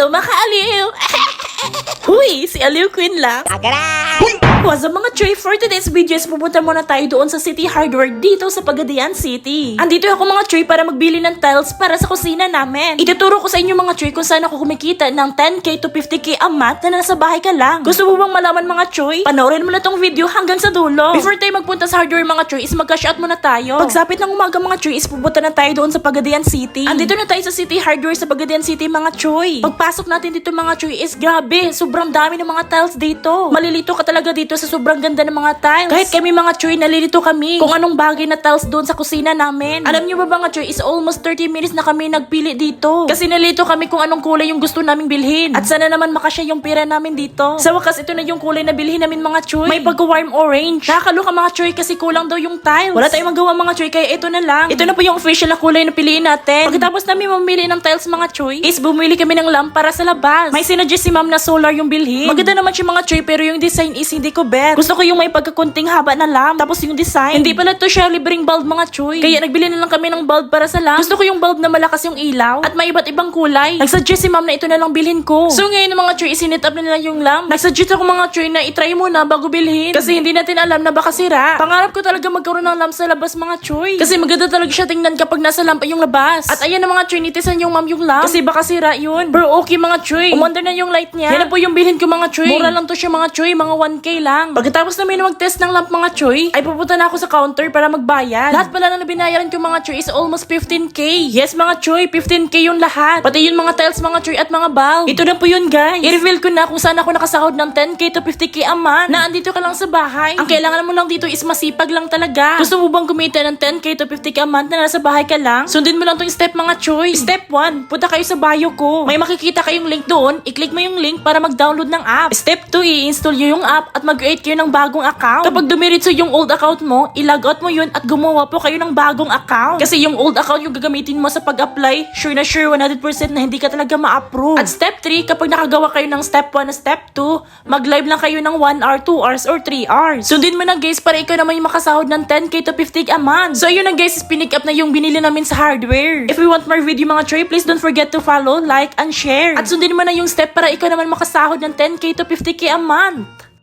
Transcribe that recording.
ลูมาคะลิวหุยเสียลิวควินแล้วอากระ What's up mga Choy? For today's video is pupunta muna tayo doon sa City Hardware dito sa Pagadian City. Andito ako mga Choy para magbili ng tiles para sa kusina namin. Ituturo ko sa inyo mga Choy kung saan ako kumikita ng 10k to 50k a month na nasa bahay ka lang. Gusto mo bang malaman mga Choy? Panoorin mo na tong video hanggang sa dulo. Before tayo magpunta sa hardware mga Choy is mag-cash out muna tayo. Pagsapit ng umaga mga Choy is pupunta na tayo doon sa Pagadian City. Andito na tayo sa City Hardware sa Pagadian City mga Choy. Pagpasok natin dito mga Choy is grabe, sobrang dami ng mga tiles dito. Malilito ka talaga dito sa sobrang ganda ng mga tiles. Kahit kami mga Choy, nalilito kami kung anong bagay na tiles doon sa kusina namin. Alam niyo ba mga Choy, is almost 30 minutes na kami nagpili dito. Kasi nalito kami kung anong kulay yung gusto naming bilhin. At sana naman makasya yung pera namin dito. Sa wakas, ito na yung kulay na bilhin namin mga Choy. May pagka-warm orange. Nakakaloka mga Choy kasi kulang daw yung tiles. Wala tayong magawa mga Choy, kaya ito na lang. Ito na po yung official na kulay na piliin natin. Pagkatapos namin mamili ng tiles mga Choy, is bumili kami ng lamp para sa labas. May sinuggest si ma'am na solar yung bilhin. Maganda naman siya mga Choy, pero yung design is hindi ko bet. Gusto ko yung may pagkakunting haba na lamp. Tapos yung design. Hindi pala to siya libreng bulb mga Choy. Kaya nagbili na lang kami ng bulb para sa lamp. Gusto ko yung bulb na malakas yung ilaw. At may iba't ibang kulay. Nagsuggest si ma'am na ito na lang bilhin ko. So ngayon mga Choy, isinit up na nila yung lamp. Nagsuggest ako mga Choy na itry muna bago bilhin. Kasi hindi natin alam na baka sira. Pangarap ko talaga magkaroon ng lamp sa labas mga Choy. Kasi maganda talaga siya tingnan kapag nasa lamp yung labas. At ayan na mga Choy, nitisan yung ma'am yung lamp. Kasi baka sira yun. Pero okay mga Choy. Umandar na yung light niya. Yan na po yung bilhin ko mga Choy. Mura lang to siya mga Choy, mga 1k lang. Pagkatapos namin na mag-test ng lamp mga Choy, ay pupunta na ako sa counter para magbayad. Lahat pala na binayaran ko mga Choy is almost 15k. Yes mga Choy, 15k yung lahat. Pati yung mga tiles mga Choy at mga bulb. Ito na po yun guys. I-reveal ko na kung saan ako nakasahod ng 10k to 50k a month na andito ka lang sa bahay. Ang kailangan mo lang dito is masipag lang talaga. Gusto mo bang kumita ng 10k to 50k a month na nasa bahay ka lang? Sundin mo lang tong step mga Choy. Step 1, punta kayo sa bio ko. May makikita kayong link doon. I-click mo yung link para mag-download ng app. Step 2, i-install nyo yung app at mag-create kayo ng bagong account. Kapag dumiritso yung old account mo, i-log out mo yun at gumawa po kayo ng bagong account. Kasi yung old account yung gagamitin mo sa pag-apply, sure na sure 100% na hindi ka talaga ma-approve. At step 3, kapag nakagawa kayo ng step 1 na step 2, mag-live lang kayo ng 1 hour, 2 hours, or 3 hours. Sundin mo na guys para ikaw naman yung makasahod ng 10k to 50k a month. So yun na guys, pinick up na yung binili namin sa hardware. If you want more video mga Troy, please don't forget to follow, like, and share. At sundin mo na yung step para ikaw naman makasahod ng 10k to 50k a month.